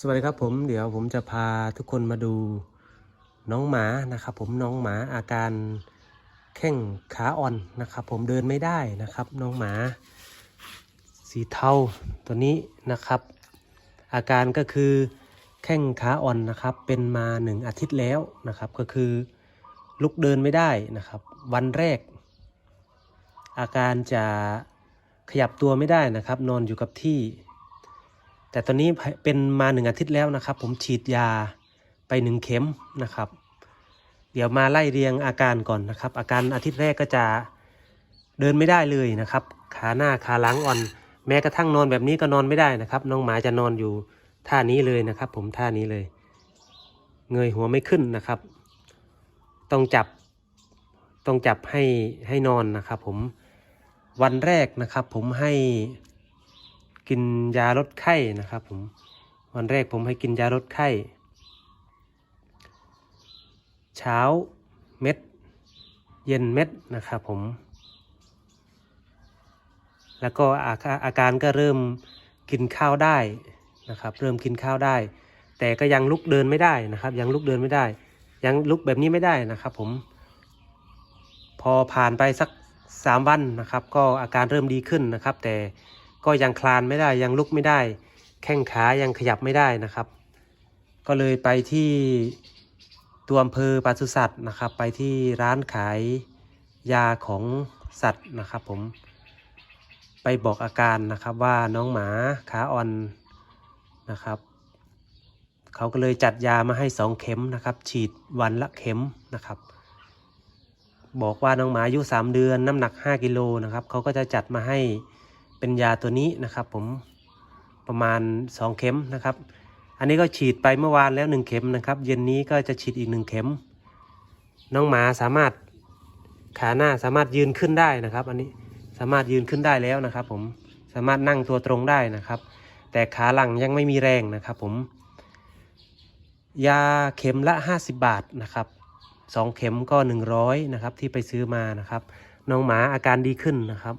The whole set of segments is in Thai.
สวัสดีครับผมเดี๋ยวผมจะพาทุกคนมาดูน้องหมานะครับ ผมน้องหมาอาการแข้งขาอ่อนนะครับ ผมเดินไม่ได้นะครับ น้องหมาสีเทาตัวนี้นะครับ อาการก็คือแข้งขาอ่อนนะครับ เป็นมาหนึ่งอาทิตย์แล้วนะครับ ก็คือลุกเดินไม่ได้นะครับ วันแรก อาการจะขยับตัวไม่ได้นะครับ นอนอยู่กับที่ แต่ตอนนี้เป็นมาหนึ่งอาทิตย์แล้วนะครับ ผมฉีดยาไปหนึ่งเข็มนะครับ เดี๋ยวมาไล่เรียงอาการก่อนนะครับ อาการอาทิตย์แรกก็จะเดินไม่ได้เลยนะครับ ขาหน้าขาหลังอ่อน แม้กระทั่งนอนแบบนี้ก็นอนไม่ได้นะครับ น้องหมาจะนอนอยู่ท่านี้เลยนะครับ ผมท่านี้เลย เงยหัวไม่ขึ้นนะครับ ต้องจับต้องจับให้ให้นอนนะครับ ผมวันแรกนะครับ ผมให้ กินยาลดไข้นะครับผมวันแรกผมให้กินยาลดไข้ เช้าเม็ด เย็นเม็ดนะครับผม แล้วก็อาการอาการก็เริ่มกินข้าวได้นะครับ เริ่มกินข้าวได้ แต่ก็ยังลุกเดินไม่ได้นะครับ ยังลุกเดินไม่ได้ ยังลุกแบบนี้ไม่ได้นะครับผม พอผ่านไปสักสามวันนะครับ ก็อาการเริ่มดีขึ้นนะครับ แต่ ก็ยังคลานไม่ได้ยังลุกไม่ได้ แข้งขายังขยับไม่ได้นะครับ ก็เลยไปที่ตัวอำเภอปศุสัตว์นะครับ ไปที่ร้านขายยาของสัตว์นะครับ ผม ไปบอกอาการนะครับว่าน้องหมาขาอ่อนนะครับเขาก็เลยจัดยามาให้สองเข็มนะครับ ฉีดวันละเข็มนะครับ บอกว่าน้องหมาอายุ 3 เดือนน้ำหนัก 5 กิโลนะครับเขาก็จะจัดมาให้ เป็นยาตัวนี้นะครับ ผมประมาณ 2 เข็มนะครับ อันนี้ก็ฉีดไปเมื่อวานแล้ว 1 เข็มนะครับ เย็นนี้ก็จะฉีดอีก 1 เข็ม น้องหมาสามารถขาหน้าสามารถยืนขึ้นได้นะครับ อันนี้สามารถยืนขึ้นได้แล้วนะครับ ผมสามารถนั่งตัวตรงได้นะครับ แต่ขาหลังยังไม่มีแรงนะครับ ผม ยาเข็มละ 50 บาทนะครับสองเข็มก็หนึ่งร้อยนะครับที่ไปซื้อมานะครับ น้องหมาอาการดีขึ้นนะครับ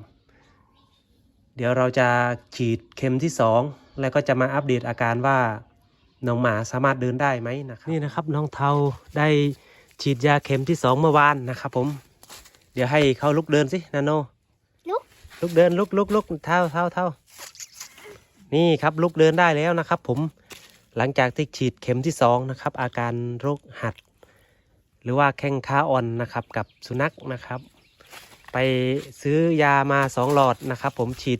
เดี๋ยวเราจะฉีดเข็มที่สองแล้วก็จะมาอัปเดตอาการว่าน้องหมาสามารถเดินได้ไหมนะครับนี่นะครับน้องเทาได้ฉีดยาเข็มที่สองเมื่อวานนะครับผม เดี๋ยวให้เขาลุกเดินสินาโนลุกลุกเดินลุกลุกลุกเท้าเท้าเท้านี่ครับลุกเดินได้แล้วนะครับ ผมหลังจากที่ฉีดเข็มที่สองนะครับ อาการโรคหัด หรือว่าแข้งขาอ่อนนะครับกับสุนัขนะครับ ไปซื้อยามาสองหลอดนะครับ ผมฉีด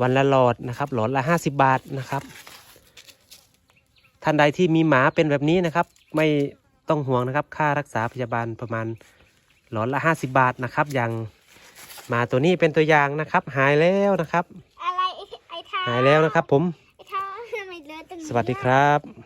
วันละหลอดนะครับ หลอดละห้าสิบบาทนะครับ ท่านใดที่มีหมาเป็นแบบนี้นะครับ ไม่ต้องห่วงนะครับ ค่ารักษาพยาบาลประมาณหลอดละห้าสิบบาทนะครับ อย่างหมาตัวนี้เป็นตัวอย่างนะครับ หายแล้วนะครับ อะไรไอ้ไอ้เท้าหายแล้วนะครับ ผมไอ้เท้าทำไมเลอะตรงนี้ สวัสดีครับ